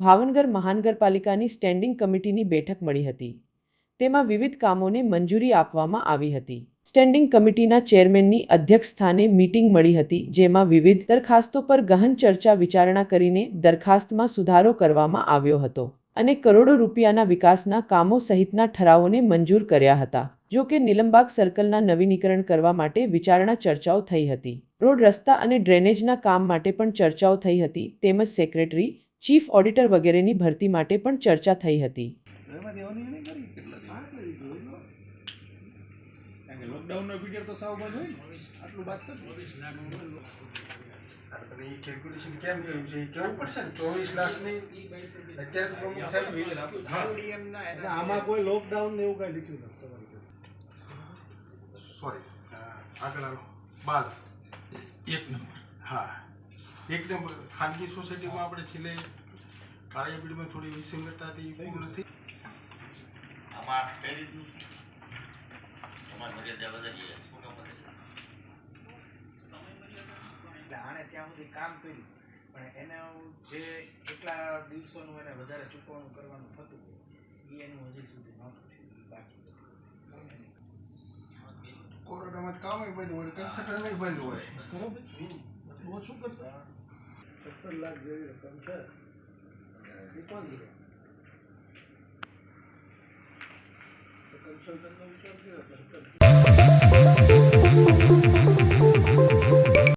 ભાવનગર મહાનગરપાલિકાની સ્ટેન્ડિંગ કમિટીની બેઠક મળી હતી. તેમાં વિવિધ કામોને મંજૂરી આપવામાં આવી હતી. સ્ટેન્ડિંગ કમિટીના ચેરમેનની અધ્યક્ષસ્થાને મીટિંગ મળી હતી, જેમાં વિવિધ દરખાસ્તો પર ગહન ચર્ચા વિચારણા કરીને દરખાસ્તમાં સુધારો કરવામાં આવ્યો હતો અને કરોડો રૂપિયાના વિકાસના કામો સહિતના ઠરાવોને મંજૂર કર્યા હતા. જો કે નીલમબાગ સર્કલના નવીનીકરણ કરવા માટે વિચારણા ચર્ચાઓ થઈ હતી. રોડ રસ્તા અને ડ્રેનેજના કામ માટે પણ ચર્ચાઓ થઈ હતી. તેમજ સેક્રેટરી ચીફ ઓડિટર વગેરેની ભરતી માટે પણ ચર્ચા થઈ હતી. લોકડાઉનનો પીરિયડ તો સાવ બંધ હોય આટલું બાદ કરી એ કેલ્ક્યુલેશન કેમ કર્યું છે? કેવું પડશે ને? ચોવીસ લાખની? અત્યારે પ્રમુખ સાહેબ આમાં કોઈ લોકડાઉન ને એવું કાંઈ લીધું નથી સોરી આગળ હાલો બાર એક નંબર. હા. એક નંબર ખાનગી સોસાયટીમાં આપણે છેલ્લે કાળિયા પીઢીમાં થોડી વિસંગતતા હતી એ પૂર્ણ થઈ. આમાં તમારી મર્યાદા? એટલે આણે ત્યાં સુધી કામ કર્યું. પણ એને જે એટલા દિવસોનું એને વધારે ચૂકવણું કરવાનું થતું એ એનું હજી સુધી નહોતું થયું. બાકી. કોરોનામાં કામ બંધ હોય કન્સલ્ટન્ટ બંધ હોય. બરોબર. ઓછું કરતા સત્તર લાખ જેવી રકમ છે. એ તો કન્સલ્ટન્ટનો વિચાર કર્યો